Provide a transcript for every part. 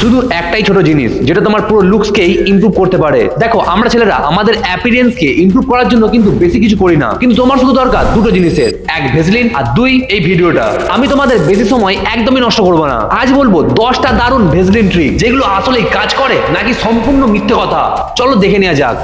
শুধু একটাই ছোট জিনিস, যেটা তোমার পুরো লুকসকেই ইমপ্রুভ করতে পারে। দেখো, আমরা ছেলেরা, আমাদের অ্যাপিরিয়েন্সকে ইম্প্রুভ করার জন্য কিন্তু বেশি কিছু করি না। কিন্তু তোমার শুধু দরকার দুটো জিনিসের, এক ভেসলিন আর দুই এই ভিডিওটা। আমি তোমাদের বেশি সময় একদমই নষ্ট করব না। আজ বলব, দশটা দারুণ ভেজলিন ট্রিক যেগুলো আসলেই কাজ করে নাকি সম্পূর্ণ মিথ্যে কথা। চলো দেখে নেওয়া যাক।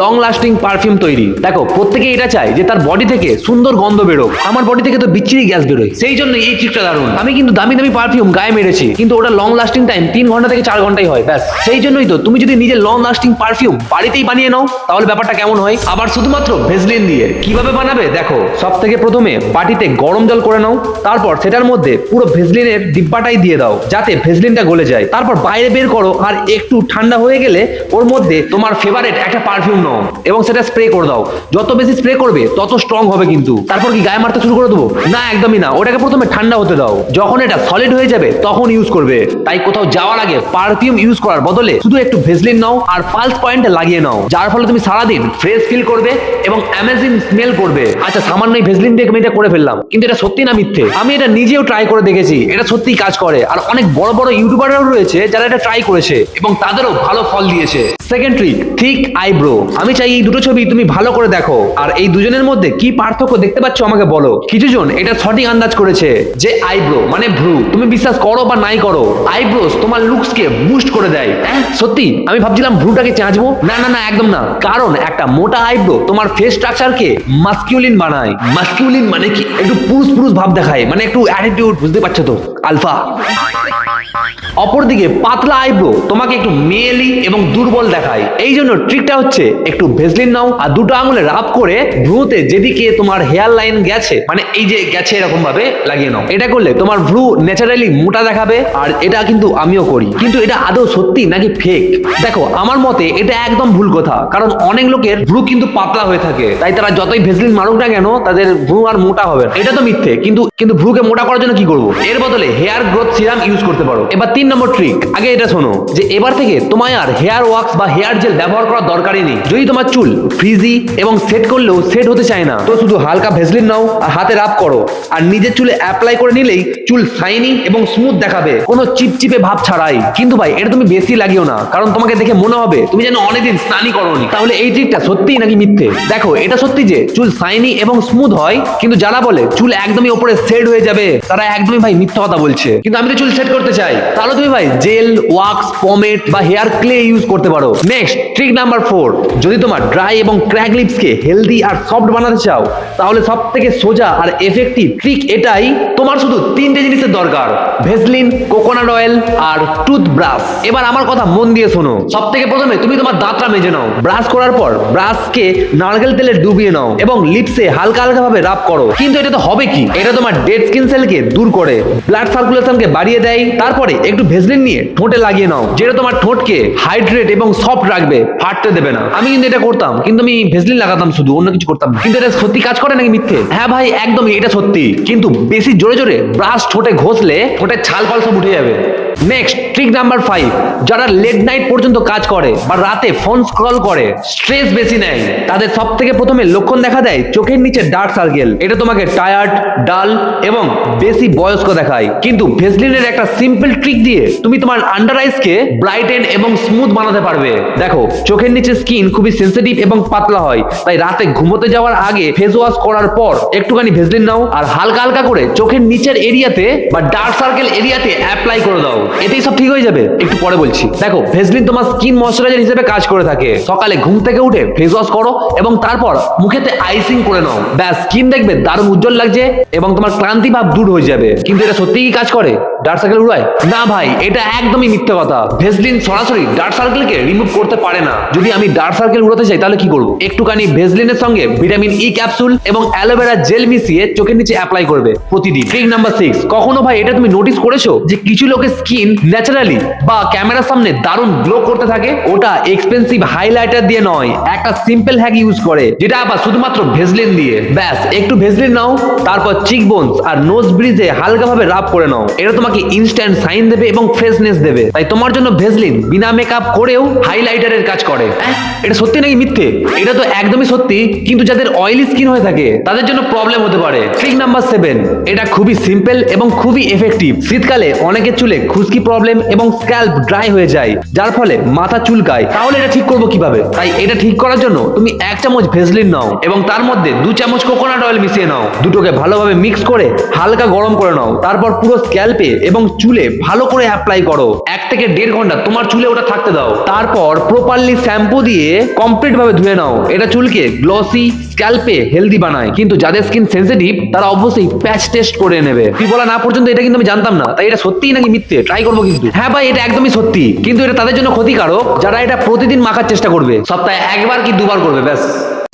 লং লাস্টিং পারফিউম তৈরি। দেখো প্রত্যেকে এটা চায় যে তার বডি থেকে সুন্দর গন্ধ বেরোক। আমার বডি থেকে তো বিচ্ছিরি গ্যাস বেরোয়। সেই জন্য এই ট্রিকটা দারুণ। আমি কিন্তু দামি দামি পারফিউম গায়ে মেরেছি, কিন্তু ওটা লং লাস্টিং টাইম তিন ঘণ্টা থেকে চার ঘন্টাই হয়, ব্যাস। সেই জন্যই তো তুমি যদি নিজের লং লাস্টিং পারফিউম বাড়িতেই বানিয়ে নাও, তাহলে ব্যাপারটা কেমন হয়? আবার শুধুমাত্র ভেসলিন দিয়ে। কীভাবে বানাবে? দেখো সব থেকে প্রথমে বাটিতে গরম জল করে নাও, তারপর সেটার মধ্যে পুরো ভেসলিনের ডিব্বাটাই দিয়ে দাও, যাতে ভেসলিনটা গলে যায়। তারপর বাইরে বের করো, আর একটু ঠান্ডা হয়ে গেলে ওর মধ্যে তোমার ফেভারিট একটা পারফিউম নাও এবং সেটা স্প্রে করে দাও। যত বেশি স্প্রে করবে, তত স্ট্রং হবে কিন্তু। তারপর কি গায়ে মারতে শুরু করে দেবো? না, একদমই না। ওটাকে প্রথমে ঠান্ডা হতে দাও। যখন এটা সলিড হয়ে যাবে, তখন ইউজ করবে। তাই কোথাও যাওয়ার আগে পারফিউম ইউজ করার বদলে শুধু একটু ভেসলিন নাও আর পালস পয়েন্টে লাগিয়ে নাও। যার ফলে তুমি সারাদিন ফ্রেশ ফিল করবে এবং অ্যামেজিং স্মেল করবে। আচ্ছা সামান্য এই ভেসলিন দিয়ে আমি এটা করে ফেললাম। কিন্তু এটা সত্যি না মিথ্যে? আমি এটা নিজেও ট্রাই করে দেখেছি। এটা সত্যি কাজ করে। আর অনেক বড় বড় ইউটিউবাররাও রয়েছে যারা এটা ট্রাই করেছে এবং তাদেরও ভালো ফল দিয়েছে। সেকেন্ড ট্রিক থিক আইব্রো আমি চাই এই দুটো ছবি তুমি ভালো করে দেখো। আর এই দুজনের মধ্যে কি পার্থক্য দেখতে পাচ্ছ আমাকে বলো? কিছুজন এটা সঠিক আন্দাজ করেছে যে আইব্রো মানে ভ্রু। তুমি বিশ্বাস করো বা নাই করো আইব্রোস তোমার লুকসকে বুস্ট করে দেয়। হ্যাঁ? সত্যি? আমি ভাবছিলাম ভ্রুটাকে চাঁচবো। না না না, একদম না। কারণ একটা মোটা আইব্রো তোমার ফেস স্ট্রাকচারকে মাস্কিউলিন বানায়। মাস্কিউলিন মানে কি? একটু পুরুষ পুরুষ ভাব দেখায়। মানে একটু অ্যাটিটিউড বুঝতে পারছ তো? আলফা। অপরদিকে পাতলা আইব্রো তোমাকে একটু মেয়েলি এবং দুর্বল দেখায়। এই জন্য ট্রিকটা হচ্ছে একটু ভেসলিন নাও আর দুটো আঙুলে রাব করে ভ্রুতে যেদিকে তোমার হেয়ার লাইন গেছে মানে এই যে গেছে এরকম ভাবে লাগিয়ে নাও। এটা করলে তোমার ভ্রু ন্যাচারালি মোটা দেখাবে আর এটা কিন্তু আমিও করি। কিন্তু এটা আদৌ সত্যি নাকি ফেক দেখো, আমার মতে এটা একদম ভুল কথা, কারণ অনেক লোকের ভ্রু কিন্তু পাতলা হয়ে থাকে। তাই তারা যতই ভেসলিন মারুক না কেন, তাদের ভ্রু আর মোটা হবে। এটা তো মিথ্যে, কিন্তু কিন্তু ভ্রুকে মোটা করার জন্য কি করব? এর বদলে হেয়ার গ্রোথ সিরাম ইউজ করতে পারো। এবার তিন নম্বর ট্রিক আগে এটা শোনো, যে এবার থেকে তোমায় আর হেয়ার ওয়াক্স বা হেয়ার জেল ব্যবহার করার দরকারই নেই। যদি তোমার চুল ফ্রিজি এবং সেট করলেও সেট হতে চায় না, তো শুধু হালকা ভেসলিন নাও আর হাতে রাব করো। আর নিজের চুলে অ্যাপ্লাই করে নিলেই চুল শাইনি এবং স্মুথ দেখাবে। কোনো চিপচিপে ভাব ছাড়াই। কিন্তু ভাই, এটা তুমি বেশি লাগিও না, কারণ তোমাকে দেখে মনে হবে তুমি যেন অনেকদিন স্নানই করোনি। তাহলে এই ট্রিকটা সত্যি নাকি মিথ্যে? দেখো, এটা সত্যি যে চুল শাইনি এবং স্মুথ হয়, কিন্তু যারা বলে চুল একদমই ওপরে সেট হয়ে যাবে, তারা একদমই ভাই মিথ্যা কথা বলছে। কিন্তু আমি তো চুল সেট করতে চাই, তাহলে তুমি ভাই জেল, ওয়াক্স, পমেট বা হেয়ার ক্লে ইউজ করতে পারো। নেক্সট ট্রিক নাম্বার ফোর যদি তোমার ড্রাই এবং ক্র্যাক লিপসকে হেলদি আর সফট বানাতে চাও, তাহলে সব থেকে সোজা আর এফেক্টিভ ট্রিক এটাই তোমার শুধু তিনটে জিনিসের দরকার ভেসলিন কোকোনাট অয়েল আর টুথব্রাশ। এবার আমার কথা মন দিয়ে শোনো। সব থেকে প্রথমে তুমি তোমার দাঁতটা মেজে নাও। ব্রাশ করার পর ব্রাশকে নারকেল তেলে ডুবিয়ে নাও এবং লিপসে হালকা হালকা ভাবে রাব করো। কিন্তু এটা তো হবে কি? এটা তোমার ডেড স্কিন সেলকে দূর করে। ব্লাড সার্কুলেশনকে বাড়িয়ে দেয়। তারপরে একটু ভেসলিন নিয়ে ঠোঁটে লাগিয়ে নাও, যেটা তোমার ঠোঁটকে হাইড্রেট এবং সফট রাখবে, ফাটতে দেবে না। আমি কিন্তু এটা করতাম, কিন্তু আমি ভেসলিন লাগাতাম শুধু, অন্য কিছু করতাম কিন্তু এটা সত্যি কাজ করে নাকি মিথ্যে? হ্যাঁ ভাই, একদমই এটা সত্যি। কিন্তু বেশি জোরে জোরে ব্রাশ ঠোঁটে ঘষলে ঠোঁটের ছাল পাল সব উঠে যাবে। নেক্সট ট্রিক নাম্বার ফাইভ যারা লেট নাইট পর্যন্ত কাজ করে বা রাতে ফোন স্ক্রল করে স্ট্রেস বেশি নেয়। তাদের সব থেকে প্রথমে লক্ষণ দেখা দেয় চোখের নিচে ডার্ক সার্কেল এটা তোমাকে টায়ার্ড ডাল এবং বেশি বয়স্ক দেখায়। কিন্তু ভেসলিনের একটা সিম্পল ট্রিক দিয়ে তুমি তোমার আন্ডার আইসকে ব্রাইটেন এবং স্মুথ বানাতে পারবে। দেখো, চোখের নিচে স্কিন খুবই সেন্সিটিভ এবং পাতলা হয়। তাই রাতে ঘুমোতে যাওয়ার আগে ফেস ওয়াশ করার পর একটুখানি ভেসলিন নাও আর হালকা হালকা করে চোখের নিচের এরিয়াতে বা ডার্ক সার্কেল এরিয়াতে অ্যাপ্লাই করে দাও। এতেই সব ঠিক হয়ে যাবে। একটু পরে বলছি। দেখো ভেসলিন তোমার স্কিন ময়শ্চারাইজার হিসেবে কাজ করে থাকে। সকালে ঘুম থেকে উঠে ফেস ওয়াশ করো এবং তারপর মুখেতে আইসিং করে নাও। ব্যাস স্কিন দেখবে দারুণ উজ্জ্বল লাগছে এবং তোমার ক্লান্তি ভাব দূর হয়ে যাবে। কিন্তু এটা সত্যিই কি কাজ করে? ডার্ক সার্কেল উড়ায়? না ভাই, এটা একদমই মিথ্যে কথা। ভেসলিন সরাসরি ডার্ক সার্কেলকে রিমুভ করতে পারে না। যদি আমি ডার্ক সার্কেল উড়াতে চাই, তাহলে কি করব? একটুখানি ভেসলিনের সঙ্গে ভিটামিন ই ক্যাপসুল এবং অ্যালোভেরা জেল মিশিয়ে চোখের নিচে অ্যাপ্লাই করবে প্রতিদিন। ট্রিক নাম্বার সিক্স কখনো ভাই এটা তুমি নোটিস করেছ যে কিছু লোকের স্কিন ন্যাচারালি বা ক্যামেরার সামনে দারুণ গ্লো করতে থাকে, ওটা এক্সপেন্সিভ হাইলাইটার দিয়ে নয়, একটা সিম্পল হ্যাক ইউজ করে, যেটা আবার শুধুমাত্র ভেসলিন দিয়ে। ব্যাস, একটু ভেসলিন নাও, তারপর চিক বোনস আর নোজ ব্রিজে হালকাভাবে রাব করে নাও। এটা তোমাকে ইনস্ট্যান্ট সাইন দেবে এবং ফ্রেশনেস দেবে। তাই তোমার জন্য ভেসলিন বিনা মেকআপ করেও হাইলাইটারের কাজ করে। এটা সত্যি নাকি মিথ্যে? এটা তো একদমই সত্যি, কিন্তু যাদের অয়েলি স্কিন হয়ে থাকে, তাদের জন্য প্রবলেম হতে পারে। ট্রিক নাম্বার সেভেন এটা খুবই সিম্পল এবং খুবই এফেক্টিভ শীতকালে অনেকের চুলে খুশকি প্রবলেম এবং স্ক্যাল্প ড্রাই হয়ে যায়, যার ফলে মাথা চুলকায়। তাহলে এটা ঠিক করব কীভাবে? তাই এটা ঠিক করার জন্য তুমি এক চামচ ভেসলিন নাও এবং তার মধ্যে দু চামচ কোকোনাট অয়েল মিশিয়ে নাও। দুটোকে ভালোভাবে মিক্স করে হালকা গরম করে নাও। তারপর পুরো স্ক্যাল্পে এবং চুলে ভালো করে অ্যাপ্লাই করো। এক থেকে দেড় ঘণ্টা তোমার চুলে ওটা থাকতে দাও। তারপর প্রপারলি শ্যাম্পু দিয়ে কমপ্লিট ভাবে ধুয়ে নাও। এটা চুলকে গ্লসি স্ক্যাল্পে হেলদি বানায়, কিন্তু যাদের স্কিন সেন্সিটিভ তারা অবশ্যই প্যাচ টেস্ট করে নেবে। তুই বলা না পর্যন্ত এটা কিন্তু আমি জানতাম না, তাই এটা সত্যিই নাকি মিথ্যে? ট্রাই করব কিন্তু। হ্যাঁ ভাই, এটা একদমই সত্যি, কিন্তু এটা তাদের জন্য ক্ষতিকারক, যারা এটা প্রতিদিন মাখার চেষ্টা করবে, সপ্তাহে একবার কি দুবার করবে, ব্যাস।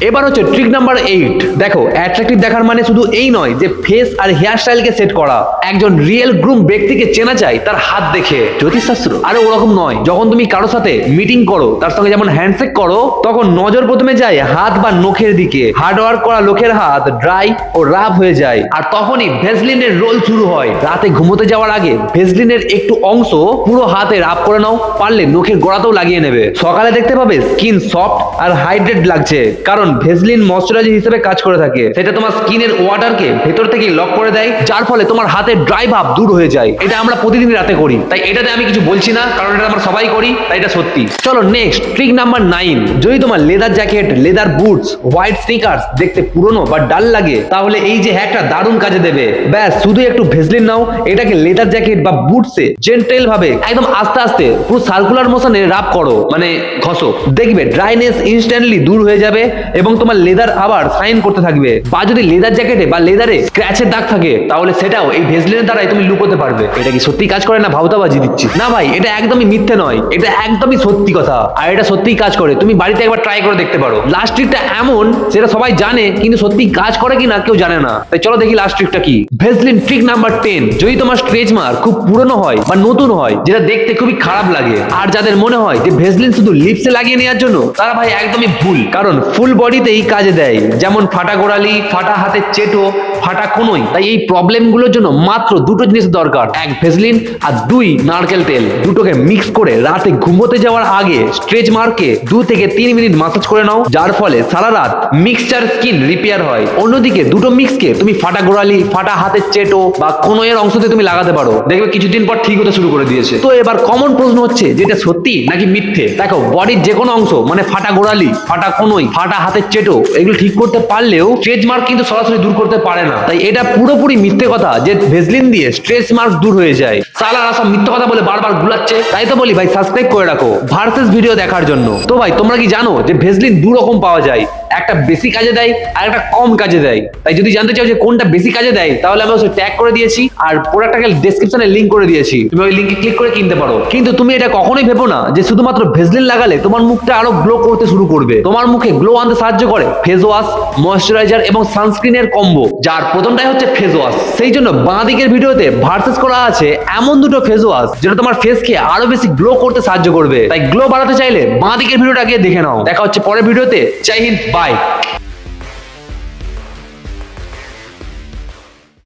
এবার হচ্ছে ট্রিক নাম্বার এইট দেখো অ্যাট্রাকটিভ দেখার মানে শুধু এই নয় যে ফেস আর হেয়ার স্টাইলকে সেট করা। একজন রিয়েল গ্রুম ব্যক্তিকে চেনা চাই তার হাত দেখে। জ্যোতিষশাস্ত্র। আরে ওরকম নয়। যখন তুমি কারোর সাথে মিটিং করো, তার সঙ্গে যেমন হ্যান্ডশেক করো, তখন নজর প্রথমে যায় হাত বা নখের দিকে। হার্ড ওয়ার্ক করা লোকের হাত ড্রাই ও রাফ হয়ে যায়। আর তখনই ভেসলিনের রোল শুরু হয়। রাতে ঘুমোতে যাওয়ার আগে ভেসলিনের একটু অংশ পুরো হাতে রাব করে নাও, পারলে নখের গোড়াতেও লাগিয়ে নেবে। সকালে দেখতে পাবে স্কিন সফট আর হাইড্রেট লাগছে। কারণ ভেসলিন ময়শ্চারাইজার হিসেবে কাজ করে থাকে। সেটা তোমার স্কিনের ওয়াটারকে ভেতর থেকে লক করে দেয়, যার ফলে তোমার হাতের ড্রাই ভাব দূর হয়ে যায়। এটা আমরা প্রতিদিন রাতে করি। তাই এটাতে আমি কিছু বলছি না, কারণ এটা আমরা সবাই করি, তাই এটা সত্যি। চলো নেক্সট ট্রিক নাম্বার নাইন যদি তোমার leather jacket leather boots white sneakers দেখতে পুরনো বা ডাল লাগে, তাহলে এই যে হ্যাকটা দারুণ কাজে দেবে। ব্যাস শুধু একটু ভেসলিন নাও। এটাকে লেদার জ্যাকেট বা বুটসে জেন্টেল ভাবে, একদম আস্তে আস্তে পুরো সার্কুলার মোশনে রাব করো মানে ঘষো। দেখবে ড্রাইনেস ইনস্ট্যান্টলি দূর হয়ে যাবে। এবং তোমার লেদার আবার সাইন করতে থাকবে। বা যদি লেদার জ্যাকেটে বা লেদারে স্ক্র্যাচের দাগ থাকে, তাহলে সেটাও এই ভেসলিনের দ্বারাই তুমি লুকোতে পারবে। এটা কি সত্যি কাজ করে না? ভাবতাবাজি দিচ্ছি। না ভাই, এটা একদমই মিথ্যে নয়। এটা একদমই সত্যি কথা। আর এটা সত্যিই কাজ করে। তুমি বাড়িতে একবার ট্রাই করে দেখতে পারো। লাস্ট ট্রিকটা এমন, সেটা সবাই জানে, কিন্তু সত্যি কাজ করে কিনা কেউ জানে না। তাই চলো দেখি লাস্ট ট্রিকটা কি। ভেসলিন ট্রিক নাম্বার টেন যদি তোমার স্ট্রেচ মার্ক খুব পুরনো হয় বা নতুন হয়, যেটা দেখতে খুবই খারাপ লাগে, আর যাদের মনে হয় যে ভেসলিন শুধু লিপসে লাগিয়ে নেওয়ার জন্য, তারা ভাই একদমই ভুল। কারণ ফুল বডিতেই কাজে দেয়। যেমন ফাটা গোড়ালি, ফাটা হাতের চেটো, ফাটা কোনোই। তাই এই প্রবলেমগুলোর জন্য মাত্র দুটো জিনিস দরকার। এক, ভেসলিন, আর দুই, নারকেল তেল। দুটোকে মিক্স করে রাতে ঘুমোতে যাওয়ার আগে স্ট্রেচ মার্কে দু থেকে তিন মিনিট মাসাজ করে নাও, যার ফলে সারা রাত মিক্সচার স্কিন রিপেয়ার হয়। অন্যদিকে দুটো মিক্সকে তুমি ফাটা গোড়ালি, ফাটা হাতের চেটো বা কোনো এর অংশতে তুমি লাগাতে পারো। দেখবে কিছুদিন পর ঠিক হতে শুরু করে দিয়েছে। তো এবার কমন প্রশ্ন হচ্ছে, যেটা সত্যি নাকি মিথ্যে? দেখো বডির যে কোনো অংশ মানে ফাটা গোড়ালি, ফাটা কোনোই, ফাটা হাতের চেটো, এগুলো ঠিক করতে পারলেও স্ট্রেচ মার্ক কিন্তু সরাসরি দূর করতে পারে না। তাই এটা পুরোপুরি মিথ্যে কথা যে ভেসলিন দিয়ে স্ট্রেচ মার্ক দূর হয়ে যায়। সালারা সব মিথ্যে কথা বলে বারবার গুলাচ্ছে। তাই তো বলি ভাই সাবস্ক্রাইব করে রাখো। ভার্সেস ভিডিও দেখার জন্য। তো ভাই, তোমরা কি জানো যে ভেসলিন দু রকম পাওয়া যায়? একটা বেশি কাজে দেয় আর একটা কম কাজে দেয়। তাই যদি জানতে চাও যে কোনটা বেশি কাজে দেয়, তাহলে আমি ওই ট্যাগ করে দিয়েছি আর প্রোডাক্টটাকে ডেসক্রিপশনে লিংক করে দিয়েছি। তুমি ওই লিংকে ক্লিক করে কিনতে পারো। কিন্তু তুমি এটা কখনোই ভেবো না যে শুধুমাত্র ভেসলিন লাগালে তোমার মুখটা আরও গ্লো করতে শুরু করবে। তোমার মুখে গ্লো আনতে সাহায্য করে ফেস ওয়াশ ময়শ্চারাইজার এবং সানস্ক্রিনের কম্বো যার প্রথমটাই হচ্ছে ফেস ওয়াশ সেই জন্য বাঁ দিকের ভিডিওতে ভার্সেস করা আছে এমন দুটো ফেস ওয়াশ যেটা তোমার ফেসকে আরও বেশি গ্লো করতে সাহায্য করবে। তাই গ্লো বাড়াতে চাইলে বাঁ দিকের ভিডিওটা গিয়ে দেখে নাও। দেখা হচ্ছে পরের ভিডিওতে। জয় হিন্দ বাই